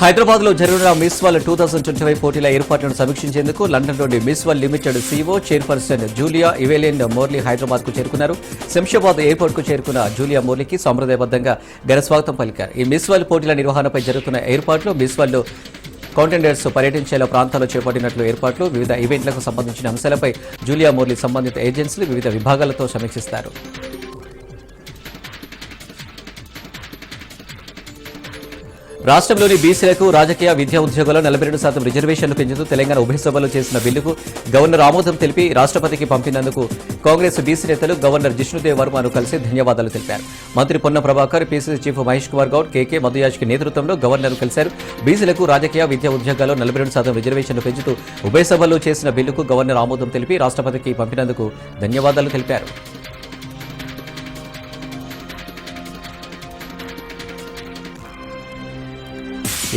హైదరాబాద్లో జరుగుతున్న Miss World two thousand twenty five పోటీల ఏర్పాట్లను సమీక్షించేందుకు లండన్లోని Miss World limited co chairperson Julia Evelyn Morley హైదరాబాద్కు చేరుకున్నారు. శంషాబాద్ ఎయిర్పోర్ట్కు చేరుకున్న జూలియా మోర్లీకి సంప్రదాయబద్ధంగా ఘన స్వాగతం పలికారు. ఈ మిస్ వరల్డ్ పోటీల నిర్వహణపై జరుగుతున్న ఏర్పాట్లు మిస్ వరల్డ్ కాంటెండర్స్ పర్యటించేలా ప్రాంతాల్లో చేపట్టినట్లు ఏర్పాట్లు వివిధ ఈవెంట్లకు సంబంధించిన అంశాలపై జూలియా మోర్లీ సంబంధిత ఏజెన్సీలు వివిధ విభాగాలతో సమీక్షిస్తారు. రాష్ట్రంలోని బీసీలకు రాజకీయ విద్యా ఉద్యోగాల్లో నలభై రెండు శాతం రిజర్వేషన్లు పెంచుతూ తెలంగాణ ఉభయ సభలో చేసిన బిల్లుకు గవర్నర్ ఆమోదం తెలిపి రాష్ట్రపతికి పంపినందుకు కాంగ్రెస్ బీసీ నేతలు గవర్నర్ జిష్ణుదేవ్ వర్మను కలిసి ధన్యవాదాలు తెలిపారు. మంత్రి Ponna Prabhakar PCC chief Mahesh Kumar Goud KK మధుయాజ్కి నేతృత్వంలో గవర్నర్ కలిశారు. బీసీలకు రాజకీయ విద్యా ఉద్యోగాల్లో నలభై రెండు శాతం రిజర్వేషన్లు పెంచుతూ ఉభయ సభలో చేసిన బిల్లుకు గవర్నర్ ఆమోదం తెలిపి రాష్ట్రపతికి పంపినందుకు ధన్యవాదాలు తెలిపారు.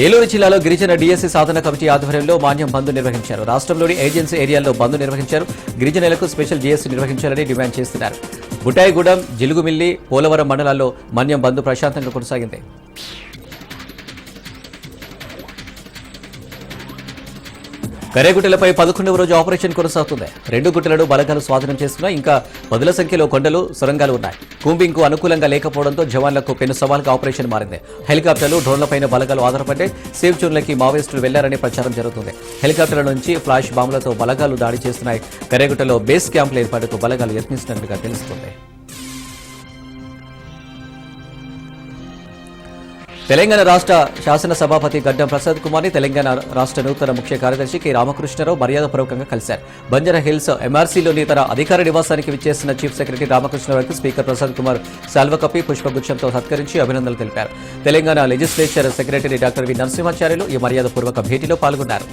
ఏలూరు జిల్లాలో గిరిజన డిఎస్సీ సాధన కమిటీ ఆధ్వర్యంలో మాన్యం బంద్ నిర్వహించారు. రాష్ట్రంలోని ఏజెన్సీ ఏరియాల్లో బంద్ నిర్వహించారు. గిరిజనులకు స్పెషల్ డిఎస్సీ నిర్వహించాలని డిమాండ్ చేస్తున్నారు. బుటాయిగూడెం జిలుగుమిల్లి పోలవరం మండలాల్లో మన్యం బంద్ ప్రశాంతంగా కొనసాగింది. కరేగుట్టలపై పదకొండవ రోజు ఆపరేషన్ కొనసాగుతుంది. రెండు గుట్టలను బలగాలు స్వాధీనం చేస్తున్నా ఇంకా పదుల సంఖ్యలో కొండలు సొరంగాలు ఉన్నాయి. కూంబింగ్కు అనుకూలంగా లేకపోవడంతో జవాన్లకు పెను సవాల్గా ఆపరేషన్ మారింది. హెలికాప్టర్లు డ్రోన్లపైన బలగాలు ఆధారపడే సేఫ్ జోన్లకి మావోయిస్టులు వెళ్ళారనే ప్రచారం జరుగుతుంది. హెలికాప్టర్ల నుంచి ఫ్లాష్ బాంబులతో బలగాలు దాడి చేస్తున్నాయి. కరేగుట్టలో బేస్ క్యాంపుల ఏర్పాటుకు బలగాలు యత్నిస్తున్నట్లుగా తెలుస్తుంది. తెలంగాణ రాష్ట్ర శాసన సభాపతి గడ్డం ప్రసాద్ కుమార్ని తెలంగాణ రాష్ట్ర నూతన ముఖ్య కార్యదర్శి కె రామకృష్ణరావు మర్యాదపూర్వకంగా కలిశారు. బంజారా హిల్స్ ఎంఆర్సీలోని తన అధికార నివాసానికి విచ్చేసిన చీఫ్ సెక్రటరీ రామకృష్ణరావుకి స్పీకర్ ప్రసాద్ కుమార్ శాల్వ కప్పి పుష్పగుచ్చంతో సత్కరించి అభినందనలు తెలిపారు. Telangana legislature secretary doctor V Narasimhacharyulu ఈ మర్యాదపూర్వక భేటీలో పాల్గొన్నారు.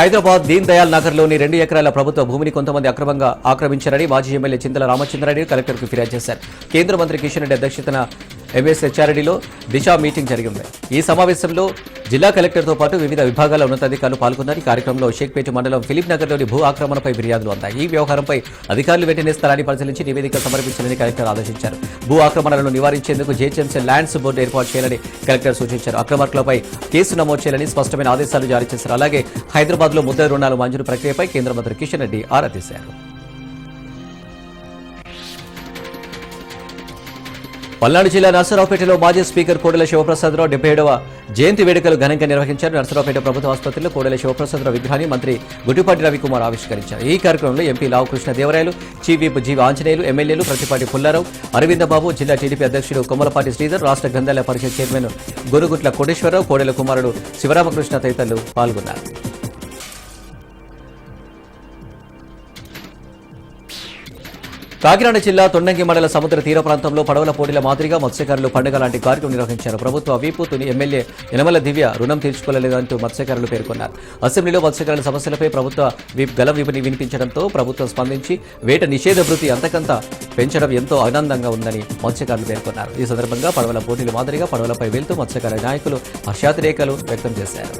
హైదరాబాద్ దీన్ దయాల్ నగర్లోని రెండు ఎకరాల ప్రభుత్వ భూమిని కొంతమంది అక్రమంగా ఆక్రమించారని మాజీ ఎమ్మెల్యే చింతల రామచంద్రారెడ్డి కలెక్టర్కు ఫిర్యాదు చేశారు. కేంద్ర మంత్రి కిషన్ రెడ్డి అధ్యక్షతన ఎంఎస్ హెచ్ఆర్డీలో దిశా మీటింగ్ జరిగింది. ఈ సమావేశంలో జిల్లా కలెక్టర్తో పాటు వివిధ విభాగాల ఉన్నతాధికారులు పాల్గొన్నారు. ఈ కార్యక్రమంలో షేక్పేట మండలం ఫిలిప్ నగర్లోని భూ ఆక్రమణపై ఫిర్యాదులు అందాయి. ఈ వ్యవహారంపై అధికారులు వెంటనే స్థలాన్ని పరిశీలించి నివేదిక సమర్పించాలని కలెక్టర్ ఆదేశించారు. భూ ఆక్రమణలను నివారించేందుకు జేహెచ్ఎంసీ ల్యాండ్స్ బోర్డు ఏర్పాటు చేయాలని కలెక్టర్ సూచించారు. అక్రమార్కులపై కేసు నమోదు చేయాలని స్పష్టమైన ఆదేశాలు జారీ చేశారు. అలాగే హైదరాబాద్లో ముద్ర రుణాలు మంజూరు ప్రక్రియపై కేంద్ర మంత్రి కిషన్ రెడ్డి ఆరా తీశారు. పల్నాడు జిల్లా నర్సరావుపేటలో మాజీ స్పీకర్ కోడెల శివప్రసాదరావు డెబ్బై ఏడవ జయంతి వేడుకలు ఘనంగా నిర్వహించారు. నర్సరావుపేట ప్రభుత్వ ఆసుపత్రిలో కోడెల శివప్రసాదరావు విగ్రహాన్ని మంత్రి గుడ్డిపాటి రవికుమార్ ఆవిష్కరించారు. ఈ కార్యక్రమంలో MP Lavakrishna Devarayalu chief whip GV Anjaneyulu ఎమ్మెల్యేలు ప్రతిపాటి పుల్లారావు అరవింద బాబు జిల్లా టీడీపీ అధ్యక్షుడు కొమ్మలపాటి శ్రీధర్ రాష్ట్ర గ్రంథాలయ పరిషత్ చైర్మన్ గురుగుట్ల కోటేశ్వరరావు కోడెల కుమారుడు శివరామకృష్ణ తదితరులు పాల్గొన్నారు. కాకినాడ జిల్లా తొండంగి మండల సముద్ర తీర ప్రాంతంలో పడవల పోటీల మాదిరిగా మత్స్యకారులు పండుగ లాంటి కార్యక్రమం నిర్వహించారు. ప్రభుత్వ వీపుతుని ఎమ్మెల్యే యనమల దివ్య రుణం తీర్చుకోలేదంటూ మత్స్యకారులు పేర్కొన్నారు. అసెంబ్లీలో మత్స్యకారుల సమస్యలపై ప్రభుత్వ గల విపణి వినిపించడంతో ప్రభుత్వం స్పందించి వేట నిషేధ వృత్తి అంతకంత పెంచడం ఎంతో ఆనందంగా ఉందని మత్స్యకారులు పేర్కొన్నారు. ఈ సందర్భంగా పడవల పోటీల మాదిరిగా పడవలపై వెళ్తూ మత్స్యకార నాయకులు హర్షాతిరేకలు వ్యక్తం చేశారు.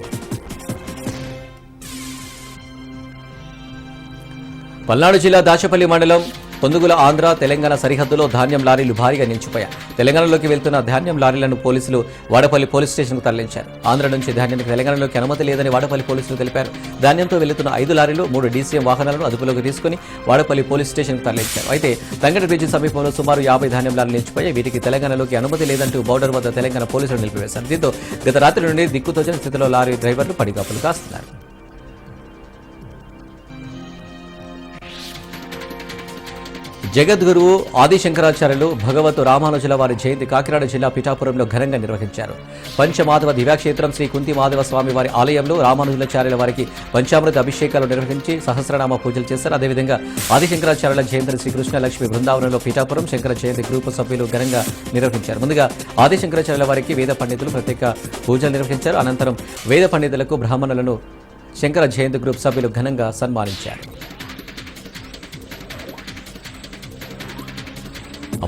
పల్నాడు జిల్లా దాచపల్లి మండలం పొందుగుల ఆంధ్ర తెలంగాణ సరిహద్దులో ధాన్యం లారీలు భారీగా నిలిచిపోయాయి. తెలంగాణలోకి వెళ్తున్న ధాన్యం లారీలను పోలీసులు వాడపల్లి పోలీస్ స్టేషన్కు తరలించారు. ఆంధ్ర నుంచి ధాన్యానికి తెలంగాణలోకి అనుమతి లేదని వాడపల్లి పోలీసులు తెలిపారు. ధాన్యంతో వెళ్తున్న ఐదు లారీలు మూడు డీసీఎం వాహనాలను అదుపులోకి తీసుకుని వాడపల్లి పోలీస్ స్టేషన్కు తరలించారు. అయితే తంగడి బ్రిడ్జి సమీపంలో సుమారు యాభై ధాన్యం లారీలు నిలిచిపోయాయి. వీటికి తెలంగాణలోకి అనుమతి లేదంటూ బోర్డర్ వద్ద తెలంగాణ పోలీసులు నిలిపివేశారు. దీంతో గత రాత్రి నుండి దిక్కుతోచిన స్థితిలో లారీ డ్రైవర్లు పడిగాపులు కాస్తున్నారు. జగద్గురువు ఆదిశంకరాచార్యులు భగవతు రామానుజుల వారి జయంతి కాకినాడ జిల్లా పిఠాపురంలో ఘనంగా నిర్వహించారు. పంచమాధవ దివ్యాక్షేత్రం శ్రీ కుంతి మాధవ స్వామి వారి ఆలయంలో రామానుజులాచార్యుల వారికి పంచామృత అభిషేకాలు నిర్వహించి సహస్రనామ పూజలు చేశారు. అదేవిధంగా ఆదిశంకరాచార్యుల జయంతిని శ్రీ కృష్ణలక్ష్మి బృందావనంలో పిఠాపురం శంకర జయంతి గ్రూపు సభ్యులు ఘనంగా నిర్వహించారు. ముందుగా ఆదిశంకరాచార్యుల వారికి వేద పండితులు ప్రత్యేక పూజలు నిర్వహించారు. అనంతరం వేద పండితులకు బ్రాహ్మణులను శంకర జయంతి గ్రూప్ సభ్యులు ఘనంగా సన్మానించారు.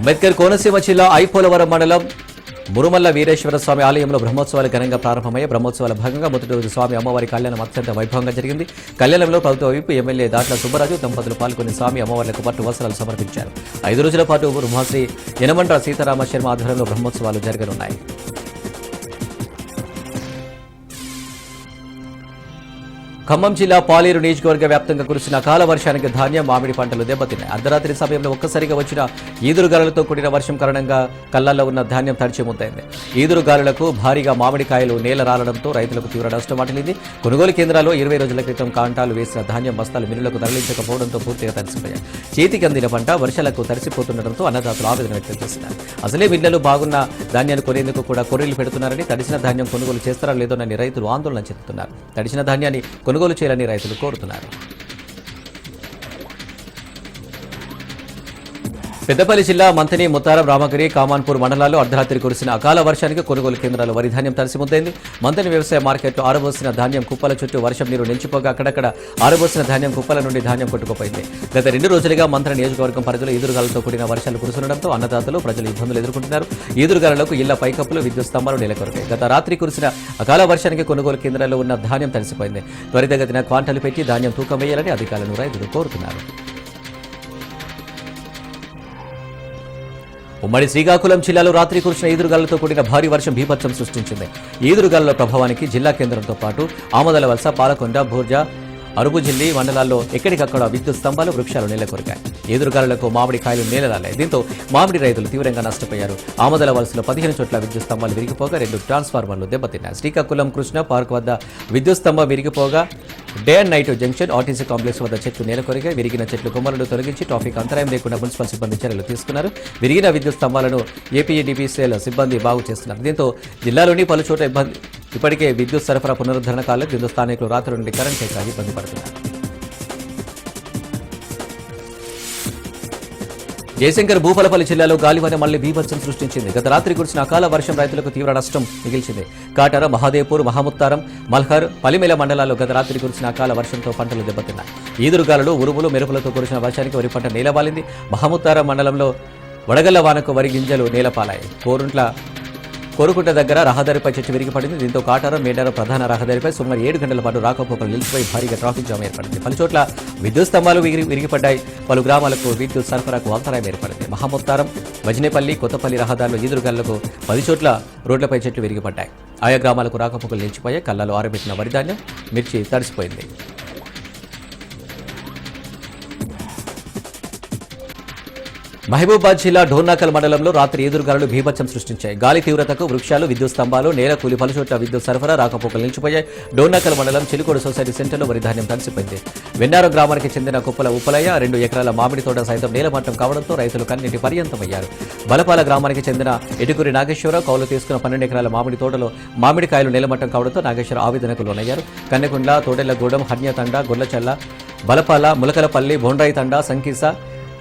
అంబేద్కర్ కోనసీమ జిల్లా ఐపోలవరం మండలం మురుమల్ల వీరేశ్వర స్వామి ఆలయంలో బ్రహ్మోత్సవాలు ఘనంగా ప్రారంభమయ్యాయి. బ్రహ్మోత్సవాల భాగంగా మొదటి రోజు స్వామి అమ్మవారి కళ్యాణం అత్యంత వైభవంగా జరిగింది. కళ్యాణంలో ప్రభుత్వ వైపు ఎమ్మెల్యే దాట్ల సుబ్బరాజు దంపతులు పాల్గొని స్వామి అమ్మవార్లకు పట్టు వస్త్రాలు సమర్పించారు. ఐదు రోజుల పాటు బ్రహ్మశ్రీ యనమండ్ర సీతారామ శర్మ ఆధ్వర్యంలో బ్రహ్మోత్సవాలు జరగనున్నాయి. ఖమ్మం జిల్లా పాలేరు నియోజకవర్గ వ్యాప్తంగా కురిసిన అకాల వర్షానికి ధాన్యం మామిడి పంటలు దెబ్బతిన్నాయి. అర్ధరాత్రి సమయంలో ఒక్కసారిగా వచ్చిన ఈదురుగాలులతో కూడిన వర్షం కారణంగా కళ్ళల్లో ఉన్న ధాన్యం తడిచి ముద్దైంది ఈదురుగాలులకు భారీగా మామిడికాయలు నేల రాలడంతో రైతులకు తీవ్ర నష్టం వాటిల్లింది. కొనుగోలు కేంద్రాల్లో ఇరవై రోజుల క్రితం కాంటాలు వేసిన ధాన్యం బస్తాలు మిల్లులకు తరలించకపోవడంతో పూర్తిగా తడిసిపోయాయి. చేతికి అందిన పంట వర్షాలకు తడిసిపోతుండటంతో అన్నదాతలు ఆవేదన వ్యక్తం చేస్తున్నారు. అసలే మిల్లలు బాగున్న ధాన్యాన్ని కొనేందుకు కూడా కొర్రీలు పెడుతున్నారని తడిసిన ధాన్యం కొనుగోలు చేస్తారా లేదోనని రైతులు ఆందోళన చెందుతున్నారు. తడిసిన ధాన్యాన్ని కొనుగోలు చేయాలని రైతులు కోరుతున్నారు. పెద్దపల్లి జిల్లా మంత్రి ముత్తారం రామగిరి కామాన్పూర్ మండలాల్లో అర్ధరాత్రి కురిసిన అకాల వర్షానికి కొనుగోలు కేంద్రాలు వరి ధాన్యం తడిసిముద్దైంది. మంత్రి వ్యవసాయ మార్కెట్లో ఆరబోసిన ధాన్యం కుప్పల చుట్టూ వర్షం నీరు నిలిచిపోగా అక్కడక్కడ ఆరబోసిన ధాన్యం కుప్పల నుండి ధాన్యం కొట్టుకుపోయింది. గత రెండు రోజులుగా మంత్రి నియోజకవర్గం పరిధిలో ఈదురుగాలతో కూడిన వర్షాలు కురుస్తుండటంతో అన్నదాతలు ప్రజలు ఇబ్బందులు ఎదుర్కొంటున్నారు. ఈదురుగాలకు ఇళ్ళ పైకప్పులు విద్యుత్ స్తంభాలు నెలకొరికాయి గత రాత్రి కురిసిన అకాల వర్షానికి కొనుగోలు కేంద్రాల్లో ఉన్న ధాన్యం తలసిపోయింది త్వరితగతిన క్వాంటలు పెట్టి ధాన్యం తూకం వేయాలని అధికారులను రైతులు కోరుతున్నారు. ఉమ్మడి శ్రీకాకుళం జిల్లాలో రాత్రి కురిసిన ఈదురుగాలతో కూడిన భారీ వర్షం బీభత్సం సృష్టించింది. ఈదురుగాలుల ప్రభావానికి జిల్లా కేంద్రంతో పాటు ఆమదల వలస పాలకొండ భూర్జా అరుగుజిల్లి మండలాల్లో ఎక్కడికక్కడ విద్యుత్ స్తంభాలు వృక్షాలు నెలకొరికాయి. ఎదురుగాలులకు మామిడి కాయలు నేలరాలాయి దీంతో మామిడి రైతులు తీవ్రంగా నష్టపోయారు. ఆమదల వలసలో పదిహేను చోట్ల విద్యుత్ స్తంభాలు విరిగిపోగా రెండు ట్రాన్స్ఫార్మర్లు దెబ్బతిన్నాయి. శ్రీకాకుళం కృష్ణ పార్క్ వద్ద విద్యుత్ స్తంభం విరిగిపోగా day and night junction RTC complex వద్ద చెట్లు నేలకొరిగా విరిగిన చెట్లు కొమ్మలను తొలగించి ట్రాఫిక్ అంతరాయం లేకుండా మున్సిపల్ సిబ్బంది చర్యలు తీసుకున్నారు. విరిగిన విద్యుత్ స్తంభాలను ఏపీడీపీసీఎల్ సిబ్బంది బాగు చేస్తున్నారు. దీంతో జిల్లాలోని పలు చోట్ల ఇబ్బంది ఇప్పటికే విద్యుత్ సరఫరా పునరుద్ధరణ కాలం దీంతో స్థానికులు రాత్రి నుండి కరెంట్ లేక ఇబ్బంది పడుతున్నారు. జయశంకర్ భూపలపల్లి జిల్లాలో గాలివాన మళ్ళీ బీభత్సం సృష్టించింది. గత రాత్రి కురిసిన అకాల వర్షం రైతులకు తీవ్ర నష్టం మిగిల్చింది. కాటార మహాదేవ్పూర్ మహాముత్తారం మల్హర్ పలిమేల మండలాల్లో గత రాత్రి కురిసిన అకాల వర్షంతో పంటలు దెబ్బతిన్నాయి. ఈదురుగాలులు ఉరుములు మెరుపులతో కురిసిన వర్షానికి వరి పంట నేలవాలింది. మహాముత్తారం మండలంలో వడగళ్ళ వానకు వరి గింజలు నేలపాలాయి. కోరుంట్ల కోరుకుంట దగ్గర రహదారిపై చెట్టు విరిగిపడింది. దీంతో కాటారం మేడారం ప్రధాన రహదారిపై సుమారు ఏడు గంటల పాటు రాకపోకలు నిలిచిపోయి భారీగా ట్రాఫిక్ జామ్ ఏర్పడింది. పలు చోట్ల విద్యుత్ స్తంభాలు విరిగిపడ్డాయి. పలు గ్రామాలకు విద్యుత్ సరఫరాకు అంతరాయం ఏర్పడింది. మహాముత్తారం వజనేపల్లి కొత్తపల్లి రహదారులు ఈదురుగాళ్ళకు పది చోట్ల రోడ్లపై చెట్లు విరిగిపడ్డాయి. ఆయా గ్రామాలకు రాకపోకలు నిలిచిపోయాయి. కళ్ళలో ఆరబెట్టిన వరిధాన్యం మిర్చి తడిసిపోయింది. మహబూబాద్ జిల్లా ఢోర్నాకల్ మండలంలో రాత్రి ఎదురుగాలు భీభత్సం సృష్టించాయి. గాలి తీవ్రతకు వృక్షాలు విద్యుత్ స్తంభాలు నేల కూలి పలుచోట్ల విద్యుత్ సరఫరా రాకపోకలు నిలిచిపోయాయి. డోర్నాకల్ మండలం చిలుకోడు సొసైటీ సెంటర్లో వరి ధాన్యం తడిసిపోయింది. వెన్నారం గ్రామానికి చెందిన కుప్పల ఉప్పలయ్య రెండు ఎకరాల మామిడి తోట సైతం నేలమట్టం కావడంతో రైతులు కన్నీటి పర్యంతమయ్యారు. బలపాల గ్రామానికి చెందిన ఎటుకూరి నాగేశ్వరరావు కౌలు తీసుకున్న పన్నెండు ఎకరాల మామిడి తోటలో మామిడికాయలు నేలమట్టం కావడంతో నాగేశ్వర ఆవేదనకు లోనయ్యారు. కన్నెకుండ్ల తోడెళ్ళగూడెం హన్యతండ గొల్లచల్ల బలపాల ములకలపల్లి బొండ్రాయి తండ సంకీస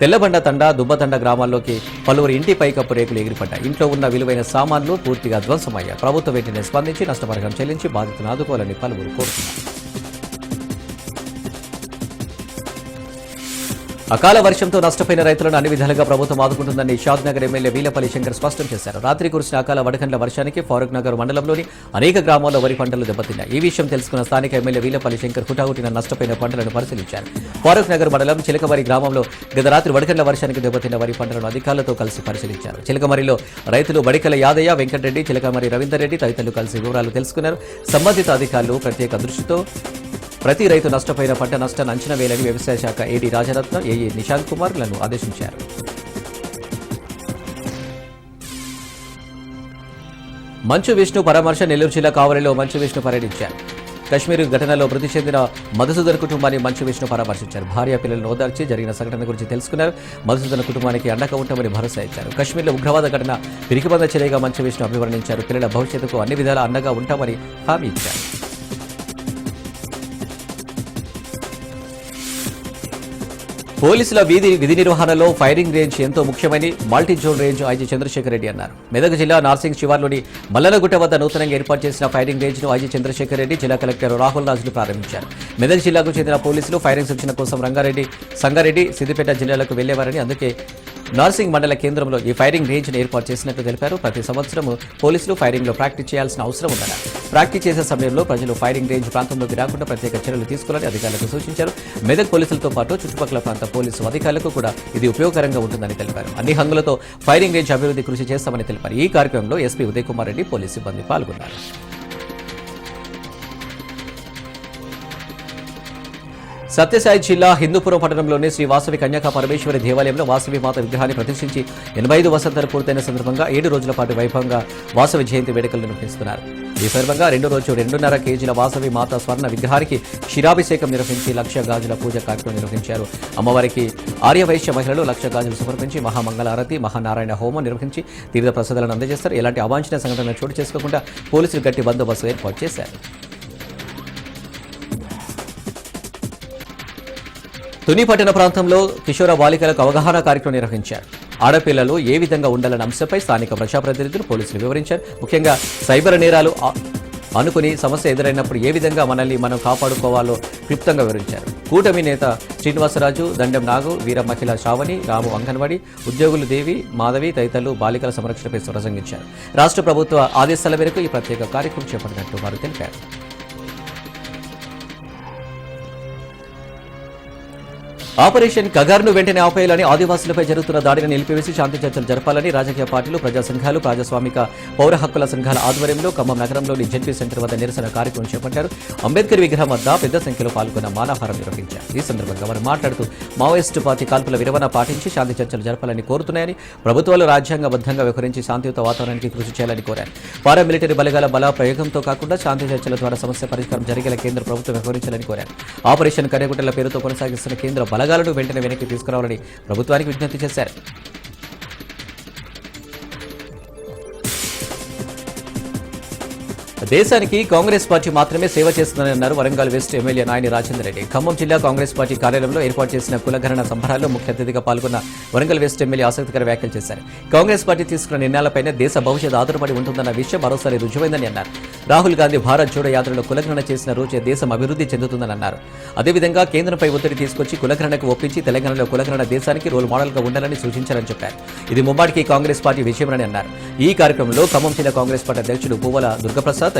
తెల్లబండ తండ దుబ్బతండ గ్రామాల్లోకి పలువురు ఇంటి పైకప్పు రేకులు ఎగిరిపడ్డాయి. ఇంట్లో ఉన్న విలువైన సామాన్లు పూర్తిగా ధ్వంసమయ్యాయి. ప్రభుత్వం వెంటనే స్పందించి నష్టపరిహారం చెల్లించి బాధితులను ఆదుకోవాలని పలువురు కోరుతున్నారు. అకాల వర్షంతో నష్టపోయిన రైతులను అన్ని విధాలుగా ప్రభుత్వం ఆదుకుంటుందని షాద్ నగర్ ఎమ్మెల్యే వీలపల్లి శంకర్ స్పష్టం చేశారు. రాత్రి కురిసిన అకాల వడగండ్ల వర్షానికి ఫారూక్ నగర్ మండలంలోని అనేక గ్రామాల్లో వరి పంటలు దెబ్బతిన్నాయి. ఈ విషయం తెలుసుకున్న స్థానిక ఎమ్మెల్యే వీలపల్లి శంకర్ హుటాహుటిన నష్టపోయిన పంటలను పరిశీలించారు. ఫారూక్ నగర్ మండలం చిలకమరి గ్రామంలో గత రాత్రి వడగండ్ల వర్షానికి దెబ్బతిన్న వరి పంటలను అధికారులతో కలిసి పరిశీలించారు. చిలకమరిలో రైతులు బడికల యాదయ్య వెంకటరెడ్డి చిలకమరి రవీందర్ రెడ్డి తదితరులు కలిసి వివరాలు తెలుసుకున్నారు. సంబంధిత అధికారులు ప్రత్యేక దృష్టితో ప్రతి రైతు నష్టపోయిన పంట నష్టాన్ని అంచనా వేయాలని వ్యవసాయ శాఖ ఏడీ రాజరత్న ఏఈ నిశాంత్ కుమార్లను ఆదేశించారు. మంచు విష్ణు పరామర్శ నెల్లూరు జిల్లా కావలిలో మంచు విష్ణు పర్యటించారు. కశ్మీర్ ఘటనలో మృతి చెందిన మధుసూదన్ కుటుంబాన్ని మంచు విష్ణు పరామర్శించారు. భార్య పిల్లలను ఓదార్చి జరిగిన సంఘటన గురించి తెలుసుకున్నారు. మధుసూదన్ కుటుంబానికి అండగా ఉంటామని భరోసా ఇచ్చారు. కశ్మీర్లో ఉగ్రవాద ఘటన పిరికిబంద చర్యగా మంచు విష్ణు అభివర్ణించారు. పిల్లల భవిష్యత్తుకు అన్ని విధాలా అండగా ఉంటామని హామీ ఇచ్చారు. పోలీసుల వీధి విధి నిర్వహణలో ఫైరింగ్ రేంజ్ ఎంతో ముఖ్యమని multi zone range IG Chandrashekar Reddy అన్నారు. మెదక్ జిల్లా నార్సింగ్ శివార్లోని మల్లనగుట్ట వద్ద నూతనంగా ఏర్పాటు చేసిన ఫైరింగ్ రేంజ్ను ఐజీ చంద్రశేఖర్ రెడ్డి జిల్లా కలెక్టర్ రాహుల్ రాజులు ప్రారంభించారు. మెదక్ జిల్లాకు చెందిన పోలీసులు ఫైరింగ్ శిక్షణ కోసం రంగారెడ్డి సంగారెడ్డి సిద్దిపేట జిల్లాలకు వెళ్ళేవారని అందుకే నార్సింగ్ మండల కేంద్రంలో ఈ ఫైరింగ్ రేంజ్ ఏర్పాటు చేసినట్లు తెలిపారు. ప్రతి సంవత్సరం పోలీసులు ఫైరింగ్లో ప్రాక్టీస్ చేయాల్సిన అవసరం ఉందన్నారు ప్రాక్టీస్ చేసే సమయంలో ప్రజలు ఫైరింగ్ రేంజ్ ప్రాంతంలోకి రాకుండా ప్రత్యేక చర్యలు తీసుకోవాలని అధికారులకు సూచించారు. మెదక్ పోలీసులతో పాటు చుట్టుపక్కల ప్రాంత పోలీసు అధికారులకు కూడా ఇది ఉపయోగకరంగా ఉంటుందని తెలిపారు. అన్ని హంగులతో ఫైరింగ్ రేంజ్ అభివృద్ధి కృషి చేస్తామని తెలిపారు. ఈ కార్యక్రమంలో ఎస్పీ ఉదయ్ కుమార్ రెడ్డి పోలీసు సిబ్బంది పాల్గొన్నారు. సత్యసాయి జిల్లా హిందూపురం పట్టణంలోని శ్రీ వాసవి కన్యాక పరమేశ్వరి దేవాలయంలో వాసవి మాత విగ్రహాన్ని ప్రదర్శించి ఎనభై ఐదు వసంతాలు పూర్తయిన సందర్భంగా ఏడు రోజుల పాటు వైభవంగా వాసవి జయంతి వేడుకలు నిర్వహిస్తున్నారు. ఈ సందర్భంగా రెండో రోజు రెండున్నర కేజీల వాసవి మాత స్వర్ణ విగ్రహానికి క్షీరాభిషేకం నిర్వహించి లక్ష గాజుల పూజ కార్యక్రమం నిర్వహించారు. అమ్మవారికి ఆర్యవైశ్య మహిళలు లక్ష గాజులు సమర్పించి మహామంగళారతి మహానారాయణ హోమం నిర్వహించి తీర్థ ప్రసాదాలను అందజేస్తారు. ఎలాంటి అవాంఛనీయ సంఘటనలు చోటు చేసుకోకుండా పోలీసులు గట్టి బందోబస్తు ఏర్పాటు చేశారు. తుని పట్టణ ప్రాంతంలో కిషోర బాలికలకు అవగాహన కార్యక్రమం నిర్వహించారు. ఆడపిల్లలు ఏ విధంగా ఉండాలన్న అంశంపై స్థానిక ప్రజాప్రతినిధులు పోలీసులు వివరించారు. ముఖ్యంగా సైబర్ నేరాలు అనుకుని సమస్య ఎదురైనప్పుడు ఏ విధంగా మనల్ని మనం కాపాడుకోవాలో క్లుప్తంగా వివరించారు. కూటమి నేత శ్రీనివాసరాజు దండెం నాగు వీర మహిళ శ్రావణి రాము అంగన్వాడి ఉద్యోగులు దేవి మాధవి తదితరులు బాలికల సంరక్షణపై ప్రసంగించారు. రాష్ట్ర ప్రభుత్వ ఆదేశాల మేరకు ఈ ప్రత్యేక కార్యక్రమం చేపట్టినట్టు వారు తెలిపారు. ఆపరేషన్ కగార్ను వెంటనే ఆపేయాలని ఆదివాసులపై జరుగుతున్న దాడిని నిలిపివేసి శాంతి చర్చలు జరపాలని రాజకీయ పార్టీలు ప్రజా సంఘాలు ప్రాజస్వామిక పౌర హక్కుల సంఘాల ఆధ్వర్యంలో ఖమ్మం నగరంలోని జెడ్పీ సెంటర్ వద్ద నిరసన కార్యక్రమం చేపట్టారు. అంబేద్కర్ విగ్రహం వద్ద పెద్ద సంఖ్యలో పాల్గొన్న మానవహారం నిర్వహించారు. ఈ సందర్భంగా వారు మాట్లాడుతూ మావోయిస్టు పార్టీ కాల్పుల విరమణ పాటించి శాంతి చర్చలు జరపాలని కోరుతున్నాయని ప్రభుత్వాలు రాజ్యాంగబద్ధంగా వ్యవహరించి శాంతియుత వాతావరణానికి కృషి చేయాలని కోరారు. పారామిలిటరీ బలగాల బల ప్రయోగంతో కాకుండా శాంతి చర్చల ద్వారా సమస్య పరిష్కారం జరిగేలా కేంద్ర ప్రభుత్వం వ్యవహరించాలని కోరారు. ఆపరేషన్ కర్యగుట్టల పేరుతో కొనసాగిస్తున్న కేంద్ర బల బలగాలను వెంటనే వెనక్కి తీసుకురావాలని ప్రభుత్వానికి విజ్ఞప్తి చేశారు. దేశానికి కాంగ్రెస్ పార్టీ మాత్రమే సేవ చేస్తుందని అన్నారు వరంగల్ వెస్ట్ ఎమ్మెల్యే నాయని రాజేందర్ రెడ్డి. ఖమ్మం జిల్లా కాంగ్రెస్ పార్టీ కార్యాలయంలో ఏర్పాటు చేసిన కులగరణ సంబరాల్లో ముఖ్య అతిథిగా పాల్గొన్న వరంగల్ వెస్ట్ ఎమ్మెల్యే ఆసక్తికర వ్యాఖ్యలు చేశారు. కాంగ్రెస్ పార్టీ తీసుకున్న నిర్ణయాలపైనే దేశ భవిష్యత్ ఆధారపడి ఉంటుందన్న విషయం మరోసారి రుజువైందని అన్నారు. రాహుల్ గాంధీ భారత్ జోడో యాత్రలో కులగరణ చేసిన రోజే దేశం అభివృద్ధి చెందుతుందని అన్నారు. అదేవిధంగా కేంద్రంపై ఒత్తిడి తీసుకొచ్చి కులగరణకు ఒప్పించి తెలంగాణలో కులగరణ దేశానికి రోల్ మోడల్గా ఉండాలని సూచించారని చెప్పారు. ఇది ముమ్మాటికి కాంగ్రెస్ పార్టీ విజయమని అన్నారు. ఈ కార్యక్రమంలో ఖమ్మం జిల్లా కాంగ్రెస్ పార్టీ అధ్యక్షుడు పువ్వల దుర్గప్రసాద్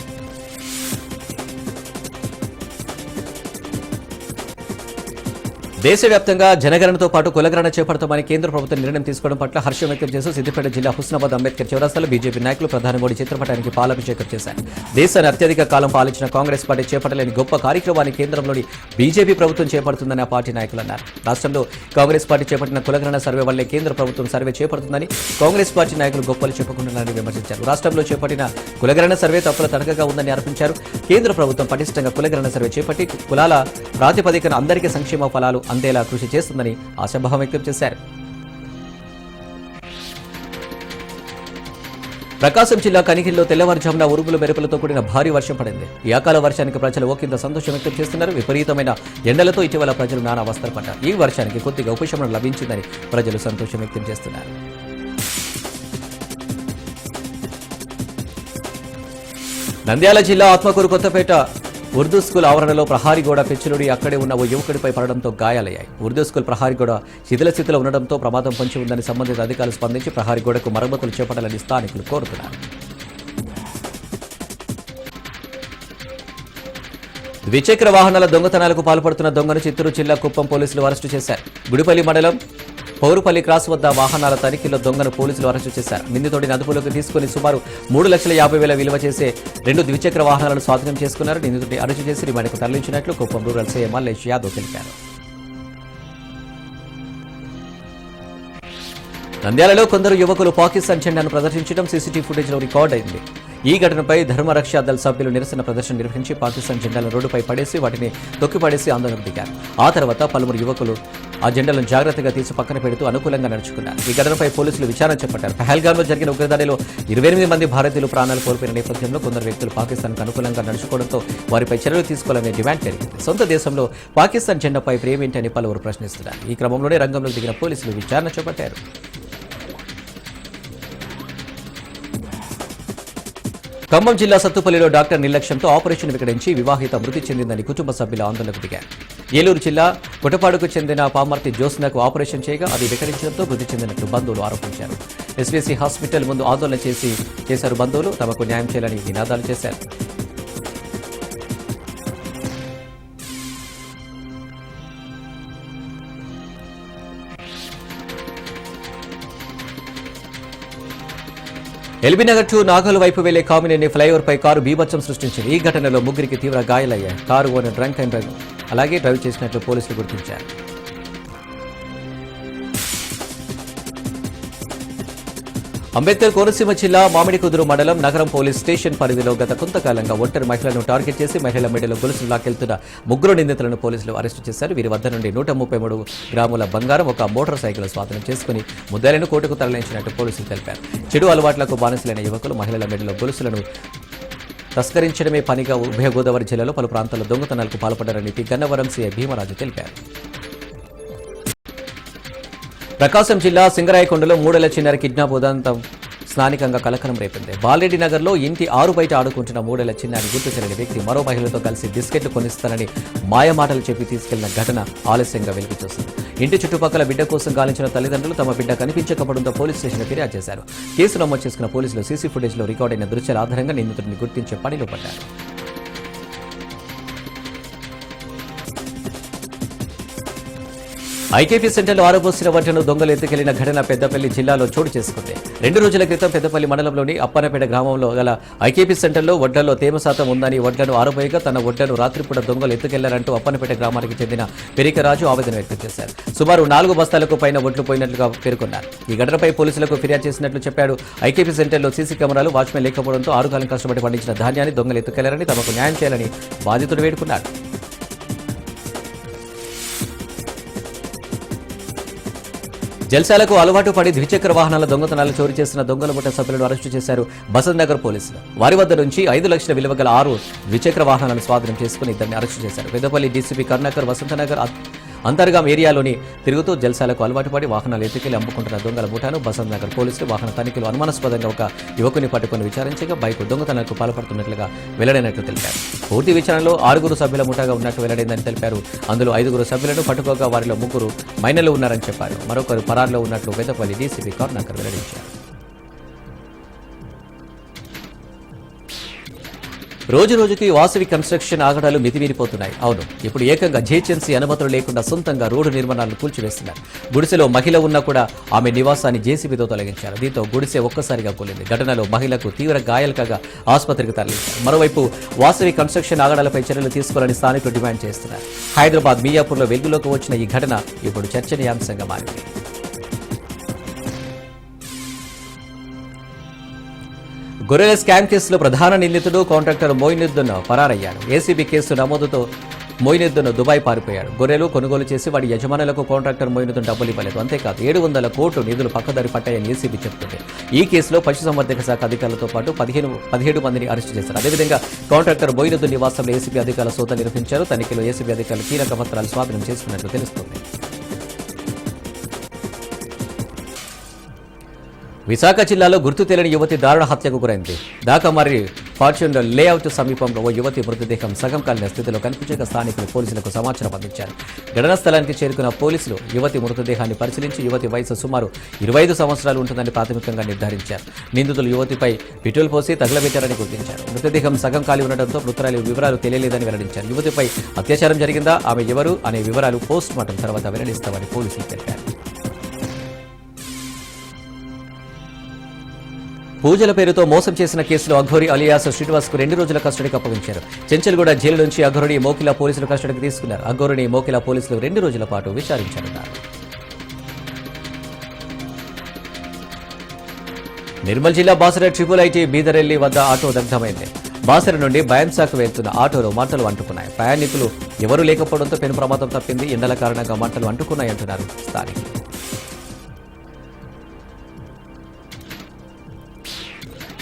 దేశవ్యాప్తంగా జనగణనతో పాటు కులగణన చేపడతామని కేంద్ర ప్రభుత్వం నిర్ణయం తీసుకోవడం పట్ల హర్షం వ్యక్తం చేస్తూ సిద్దిపేట జిల్లా హుస్నాబాద్ అంబేద్కర్ చౌరస్తాలో బీజేపీ నాయకులు ప్రధాని మోడీ చిత్రపటానికి పాలాభిషేకం చేశారు. దేశాన్ని అత్యధిక కాలం పాలించిన కాంగ్రెస్ పార్టీ చేపట్టలేని గొప్ప కార్యక్రమాన్ని కేంద్రంలోని బీజేపీ ప్రభుత్వం చేపడుతుందని ఆ పార్టీ నాయకులు అన్నారు. రాష్ట్రంలో కాంగ్రెస్ పార్టీ చేపట్టిన కులగణన సర్వే వల్లే కేంద్ర ప్రభుత్వం సర్వే చేపడుతుందని కాంగ్రెస్ పార్టీ నాయకులు గొప్పలు చెప్పుకుంటున్నారని విమర్శించారు. రాష్ట్రంలో చేపట్టిన కులగణన సర్వే తప్పుల తడకగా ఉందని ఆరోపించారు. కేంద్ర ప్రభుత్వం పటిష్టంగా కులగణన సర్వే చేపట్టి కులాల ప్రాతిపదికన అందరికీ సంక్షేమ ఫలాలు అందేలా కృషి చేస్తుందని ఆశాభావం వ్యక్తం చేశారు. ప్రకాశం జిల్లా కనిగిరిలో తెల్లవారుజామున ఉరుగుల మెరుపులతో కూడిన భారీ వర్షం పడింది. ఈ అకాల వర్షానికి ప్రజలు ఒకంత సంతోషం వ్యక్తం చేస్తున్నారు. విపరీతమైన ఎండలతో ఇటీవల ప్రజలు నానా అవస్థపడ్డారు ఈ వర్షానికి కొద్దిగా ఉపశమనం లభించిందని ప్రజలు సంతోషం వ్యక్తం చేస్తున్నారు. నంద్యాల జిల్లా ఆత్మకూరు కొత్తపేట ఉర్దూ స్కూల్ ఆవరణలో ప్రహారీ గోడ పెంచులుడి అక్కడే ఉన్న ఓ యువకుడిపై పడడంతో గాయాలయ్యాయి. ఉర్దూ స్కూల్ ప్రహారీ గోడ శిథిల స్థితిలో ఉండడంతో ప్రమాదం పొంచి ఉందని సంబంధిత అధికారులు స్పందించి ప్రహారీ గోడకు మరమ్మతులు చేపట్టాలని స్థానికులు కోరుతున్నారు. ద్విచక్ర వాహనాల దొంగతనాలకు పాల్పడుతున్న దొంగను చిత్తూరు జిల్లా కుప్పం పోలీసులు అరెస్టు చేశారు. గుడిపల్లి మండలం పౌరుపల్లి క్రాస్ వద్ద వాహనాల తనిఖీలో దొంగను పోలీసులు అరెస్టు చేశారు. నిందితుడిని అదుపులోకి తీసుకుని సుమారు మూడు లక్షల యాభై వేల విలువ చేసే రెండు ద్విచక్ర వాహనాలను స్వాధీనం చేసుకున్నారు. నిందితుడిని అరెస్టు చేసి రిమాండ్కు తరలించినట్లు కుప్పం రూరల్ సీఎం మల్లేష్ యాదవ్ తెలిపారు. నంద్యాలలో కొందరు యువకులు పాకిస్తాన్ జెండాను ప్రదర్శించడం సీసీటీవీ ఫుటేజ్లో రికార్డ్ అయింది. ఈ ఘటనపై ధర్మరక్షా దళ సభ్యులు నిరసన ప్రదర్శన నిర్వహించి పాకిస్తాన్ జెండాలను రోడ్డుపై పడేసి వాటిని తొక్కిపడేసి ఆందోళనకు దిగారు. ఆ తర్వాత పలువురు యువకులు ఆ జెండాలను జాగ్రత్తగా తీసి పక్కన పెడుతూ అనుకూలంగా నడుచుకున్నారు. ఈ ఘటనపై పోలీసులు విచారణ చేపట్టారు. పహల్గామ్లో జరిగిన ఉగ్రదాడిలో ఇరవై ఎనిమిది మంది భారతీయులు ప్రాణాలు కోల్పోయిన నేపథ్యంలో కొందరు వ్యక్తులు పాకిస్తాన్కు అనుకూలంగా నడుచుకోవడంతో వారిపై చర్యలు తీసుకోవాలనే డిమాండ్ జరిగింది సొంత దేశంలో పాకిస్తాన్ జెండాపై ప్రేమేంటని పలువురు ప్రశ్నిస్తున్నారు. ఈ క్రమంలోనే రంగంలోకి దిగిన పోలీసులు విచారణ చేపట్టారు. ఖమ్మం జిల్లా సత్తుపల్లిలో డాక్టర్ నిర్లక్ష్యంతో ఆపరేషన్ వికటించి వివాహిత మృతి చెందిందని కుటుంబ సభ్యుల ఆందోళనకు దిగారు. ఏలూరు జిల్లా కుటపాడుకు చెందిన పామర్తి జ్యోత్స్నకు ఆపరేషన్ చేయగా అది వికరించడంతో మృతి చెందినట్లు బంధువులు ఆరోపించారు. ఎస్వీసీ హాస్పిటల్ ముందు ఆందోళన చేసి చేశారు బంధువులు తమకు న్యాయం చేయాలని నినాదాలు చేశారు. ఎల్బీనగర్ టు నాగల్ వైపు వెళ్ళే కామినేని ఫ్లైఓవర్ పై కారు బీభత్సం సృష్టించింది. ఈ ఘటనలో ముగ్గురికి తీవ్ర గాయాలయ్యాయి. Car owner drunk and drive అలాగే డ్రైవ్ చేసినట్లు పోలీసులు గుర్తించారు. అంబేద్కర్ కోనసీమ జిల్లా మామిడికుదురు మండలం నగరం పోలీస్ స్టేషన్ పరిధిలో గత కొంతకాలంగా ఒంటరి మహిళలను టార్గెట్ చేసి మహిళల మెడలో గొలుసులు లాకెళ్తున్న ముగ్గురు నిందితులను పోలీసులు అరెస్టు చేశారు. వీరి వద్ద నుండి నూట ముప్పై మూడు గ్రాముల బంగారం ఒక మోటార్ సైకిల్ స్వాధీనం చేసుకుని ముద్దాయిలను కోర్టుకు తరలించినట్టు పోలీసులు తెలిపారు. చెడు అలవాట్లకు బానిసలైన యువకులు మహిళల మెడలో గొలుసులను తస్కరించడమే పనిగా ఉభయ గోదావరి జిల్లాలో పలు ప్రాంతాల్లో దొంగతనాలకు పాల్పడ్డారని గన్నవరం సీఐ భీమరాజు తెలిపారు. ప్రకాశం జిల్లా సింగరాయకొండలో మూడేళ్ళ చిన్నారి కిడ్నాప్ ఉదంతం స్థానికంగా కలకలం రేపింది. బాలరెడ్డి నగర్లో ఇంటి ఆరు బయట ఆడుకుంటున్న మూడేళ్ళ చిన్నారి గుర్తు తెలియని వ్యక్తి మరో మహిళతో కలిసి బిస్కెట్లు కొనిస్తానని మాయమాటలు చెప్పి తీసుకెళ్ళిన ఘటన ఆలస్యంగా వెలికి చూసింది ఇంటి చుట్టుపక్కల బిడ్డ కోసం గాలించిన తల్లిదండ్రులు తమ బిడ్డ కనిపించకపోవడంతో పోలీస్ స్టేషన్ ఫిర్యాదు చేశారు. కేసు నమోదు చేసుకున్న పోలీసులు సీసీ ఫుటేజ్లో రికార్డైన దృశ్యాల ఆధారంగా నిందితుడిని గుర్తించే పనిలో పడ్డారు. ఐకేపీ సెంటర్లో ఆరబోసిన వడ్లను దొంగలు ఎత్తుకెళ్ళిన ఘటన పెద్దపల్లి జిల్లాలో చోటు చేసుకుంది. రెండు రోజుల క్రితం పెద్దపల్లి మండలంలోని అప్పనపేట గ్రామంలో గల ఐకేపీ సెంటర్లో వడ్లలో తేమ శాతం ఉందని వడ్లను ఆరబోయగా తన వడ్లను రాత్రిపూట దొంగలు ఎత్తుకెళ్ళారంటూ అప్పనపేట గ్రామానికి చెందిన పెరికరాజు ఆవేదన వ్యక్తం చేశారు. సుమారు నాలుగు బస్తాలకు పైన వడ్లు పోయినట్లుగా పేర్కొన్నారు. ఈ ఘటనపై పోలీసులకు ఫిర్యాదు చేసినట్లు చెప్పాడు ఐకేపీ సెంటర్లో సీసీ కెమెరాలు వాచ్మెన్ లేకపోవడంతో ఆరుకాలం కష్టపడి పండించిన ధాన్యాన్ని దొంగలు ఎత్తుకెళ్ళారని తమకు న్యాయం చేయాలని బాధితుడు వేడుకున్నాడు. జల్సాలకు అలవాటు పడి ద్విచక్ర వాహనాల దొంగతనాలు చోరీ చేసిన దొంగల ముఠ సభ్యులను అరెస్టు చేశారు బసంత్ నగర్ పోలీసులు. వారి వద్ద నుంచి ఐదు లక్షల విలువ గల ఆరు ద్విచక్ర వాహనాలను స్వాధీనం చేసుకుని ఇద్దరిని అరెస్టు చేశారు. పెద్దపల్లి డీసీపీ కరుణాకర్ వసంతనగర్ నగర్ అంతర్గాం ఏరియాలోని తిరుగుతూ జల్సాలకు అలవాటు పడి వాహనాలు ఎత్తుకెళ్ళి అమ్ముకుంటున్న దొంగల ముఠాను బసంత్ నగర్ పోలీసులు వాహన తనిఖీలు అనుమానాస్పదంగా ఒక యువకుని పట్టుకుని విచారించగా బైక్ దొంగతనాలకు పాల్పడుతున్నట్లుగా వెల్లడైనట్లు తెలిపారు. పూర్తి విచారణలో ఆరుగురు సభ్యుల ముఠాగా ఉన్నట్టు వెల్లడైందని తెలిపారు. అందులో ఐదుగురు సభ్యులను పట్టుకోగా వారిలో ముగ్గురు మైనర్లు ఉన్నారని చెప్పారు. మరొకరు పరారులో ఉన్నట్లు పెద్దపల్లి డీసీపీ కరుణాకర్ వెల్లడించారు. రోజు రోజుకి వాసవి కన్స్ట్రక్షన్ ఆగడాలు మితిమీరిపోతున్నాయి. అవును ఇప్పుడు ఏకంగా జేహెచ్ఎంసీ అనుమతులు లేకుండా సొంతంగా రోడ్డు నిర్మాణాలను కూల్చివేస్తున్నారు. గుడిసెలో మహిళ ఉన్నా కూడా ఆమె నివాసాన్ని జేసీబీతో తొలగించారు. దీంతో గుడిసె ఒక్కసారిగా కూలింది. ఘటనలో మహిళకు తీవ్ర గాయాలు కాగా ఆసుపత్రికి తరలించారు. మరోవైపు వాసవి కన్స్ట్రక్షన్ ఆగడాలపై చర్యలు తీసుకోవాలని స్థానికులు డిమాండ్ చేస్తున్నారు. హైదరాబాద్ మియాపూర్లో వెలుగులోకి వచ్చిన ఈ ఘటన ఇప్పుడు చర్చనీయాంశంగా మారింది. గొర్రెల స్కామ్ కేసులో ప్రధాన నిందితుడు కాంట్రాక్టర్ మోయినుద్దన్ పరారయ్యాడు. ఏసీబీ కేసు నమోదుతో మోయినుద్దన్ దుబాయ్ పారిపోయాడు. గొర్రెలు కొనుగోలు చేసి వాడి యజమానులకు కాంట్రాక్టర్ మోయినుద్దన్ డబ్బులు ఇవ్వలేదు. అంతేకాదు ఏడు వందల కోట్లు నిధులు పక్కదారి పట్టాయని ఏసీబీ చెబుతుంది. ఈ కేసులో పశుసంవర్ధక శాఖ అధికారులతో పాటు పదిహేను పదిహేడు మందిని అరెస్టు చేశారు. అదేవిధంగా కాంట్రాక్టర్ మోయినుద్దన్ నివాసంలో ఏసీబీ అధికారుల సోత నిర్వహించారు. తనిఖీలో ఏసీబీ అధికారులు కీలక పత్రాలు స్వాధీనం చేసుకున్నట్లు తెలుస్తోంది. విశాఖ జిల్లాలో గుర్తు తెలియని యువతి దారుణ హత్యకు గురైంది. దాకమారి ఫార్చ్యూన్ లేఅవుట్ సమీపంలో ఓ యువతి మృతదేహం సగం కాలిన స్థితిలో కనిపించక స్థానికులు పోలీసులకు సమాచారం అందించారు. ఘటనా స్థలానికి చేరుకున్న పోలీసులు యువతి మృతదేహాన్ని పరిశీలించి యువతి వయసు సుమారు ఇరవై ఐదు సంవత్సరాలు ఉంటుందని ప్రాథమికంగా నిర్ధారించారు. నిందితులు యువతిపై పెట్రోల్ పోసి తగలబెట్టారని గుర్తించారు. మృతదేహం సగం కాలి ఉండడంతో మృతురాలి వివరాలు తెలియలేదని వెల్లడించారు. యువతిపై అత్యాచారం జరిగిందా? ఆమె ఎవరు? అనే వివరాలు పోస్ట్ మార్టం తర్వాత వెల్లడిస్తామని పోలీసులు తెలిపారు. పూజల పేరుతో మోసం చేసిన కేసులో అఘోరి అలియాస్ శ్రీనివాస్కు రెండు రోజుల కస్టడీకి అప్పగించారు. చెంచల్గూడ జైలు నుంచి అఘోరిని మోకిలా పోలీసులు కస్టడీకి తీసుకున్నారు. అఘోరిని మోకిలా పోలీసులు రెండు రోజుల పాటు విచారించనున్నారు నిర్మల్ జిల్లా బాసర ట్రిపుల్ ఐటీ బీదరెల్లి వద్ద ఆటో దగ్ధమైంది. బాసర నుండి బయంసాకు వెళ్తున్న ఆటోలో మంటలు అంటుకున్నాయి. ప్రయాణికులు ఎవరూ లేకపోవడంతో పెను ప్రమాదం తప్పింది. ఎండల కారణంగా మంటలు అంటుకున్నాయంటున్నారు స్థానికులు.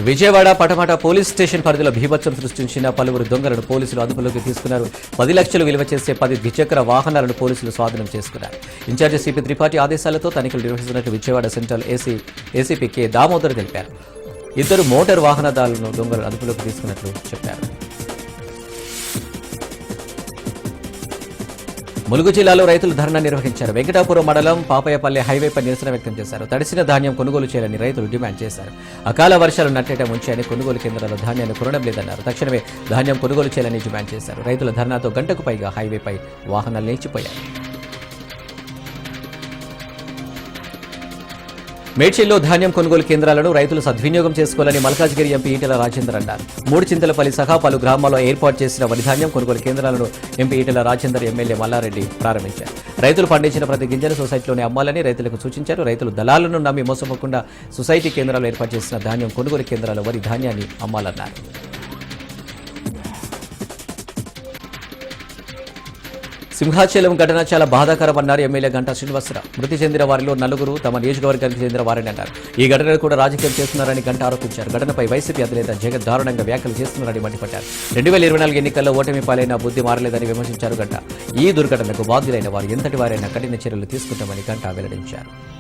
విజయవాడ పటమట పోలీస్ స్టేషన్ పరిధిలో భీభత్సం సృష్టించిన పలువురు దొంగలను పోలీసులు అదుపులోకి తీసుకున్నారు. పది లక్షలు విలువ చేసే పది ద్విచక్ర వాహనాలను పోలీసులు స్వాధీనం చేసుకున్నారు. ఇన్ఛార్జి సిపి త్రిపాఠి ఆదేశాలతో తనిఖీలు నిర్వహిస్తున్నట్టు Vijayawada central AC ACP K Damodar తెలిపారు. ఇద్దరు మోటార్ వాహనదారులను దొంగలు అదుపులోకి తీసుకున్నట్లు చెప్పారు. ములుగు జిల్లాలో రైతులు ధర్నా నిర్వహించారు. వెంకటాపురం మండలం పాపయ్యపల్లి హైవేపై నిరసన వ్యక్తం చేశారు. తడిసిన ధాన్యం కొనుగోలు చేయాలని రైతులు డిమాండ్ చేశారు. అకాల వర్షాలు నట్టేట ఉంచాయని కొనుగోలు కేంద్రాల ధాన్యాన్ని కొనడం లేదన్నారు తక్షణమే ధాన్యం కొనుగోలు చేయాలని డిమాండ్ చేశారు. రైతుల ధర్నాతో గంటకు పైగా హైవేపై వాహనాలు నిలిచిపోయాయి. మేడ్చల్లో ధాన్యం కొనుగోలు కేంద్రాలను రైతులు సద్వినియోగం చేసుకోవాలని మల్కాజ్గిరి ఎంపీ ఈటెల రాజేందర్ అన్నారు. మూడు చింతలపల్లి సహా పలు గ్రామాల్లో ఏర్పాటు చేసిన వరి ధాన్యం కొనుగోలు కేంద్రాలను ఎంపీ ఈటెల రాజేందర్ ఎమ్మెల్యే మల్లారెడ్డి ప్రారంభించారు. రైతులు పండించిన ప్రతి గింజను సొసైటీలోనే అమ్మాలని రైతులకు సూచించారు. రైతులు దళాలను నమ్మి మోసపోకుండా సొసైటీ కేంద్రాలు ఏర్పాటు చేసిన ధాన్యం కొనుగోలు కేంద్రాల వరి ధాన్యాన్ని అమ్మాలన్నారు. సింహాచలం ఘటన చాలా బాధాకరమన్నారు ఎమ్మెల్యే గంటా శ్రీనివాసరావు. మృతి చెందిన వారిలో నలుగురు తమ నియోజకవర్గానికి చెందిన వారని అన్నారు. ఈ ఘటనను కూడా రాజకీయం చేస్తున్నారని గంట ఆరోపించారు. ఘటనపై వైసీపీ అధినేత జగన్ దారుణంగా వ్యాఖ్యలు చేస్తున్నారని మండిపడ్డారు. రెండు వేల ఇరవై నాలుగు ఎన్నికల్లో ఓటమి పాలైన బుద్ధి మారలేదని విమర్శించారు గంట. ఈ దుర్ఘటనకు బాధ్యులైన వారు ఎంతటి వారైనా కఠిన చర్యలు తీసుకుంటామని గంట వెల్లడించారు.